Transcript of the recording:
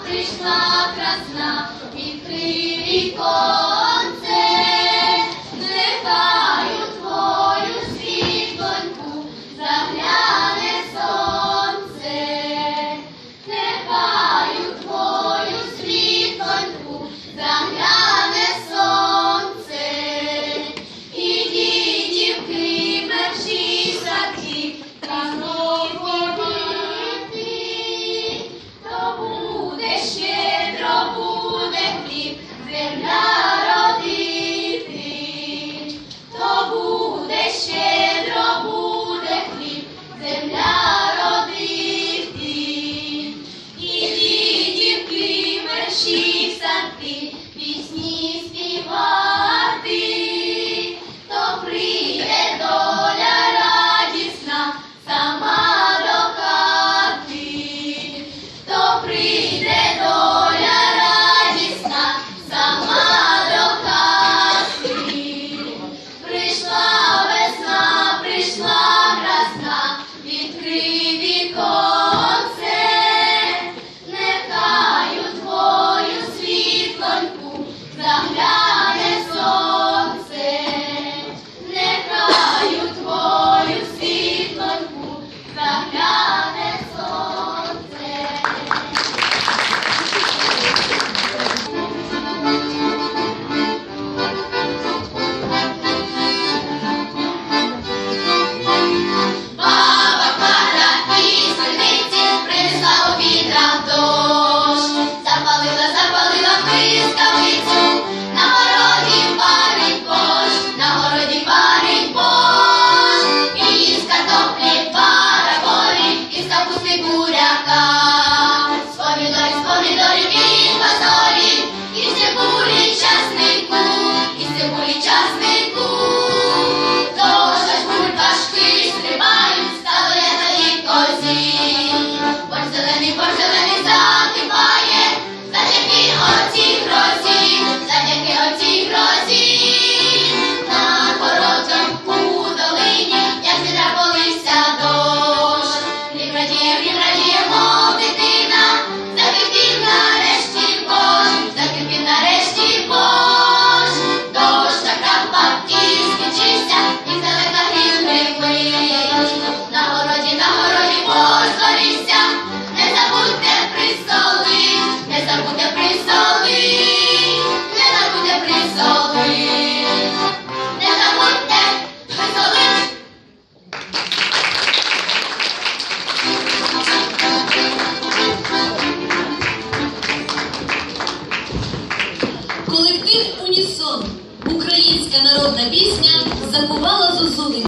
Пришла красна від криком. पुरका Колектив Унісон, українська народна пісня, заховала зозулі.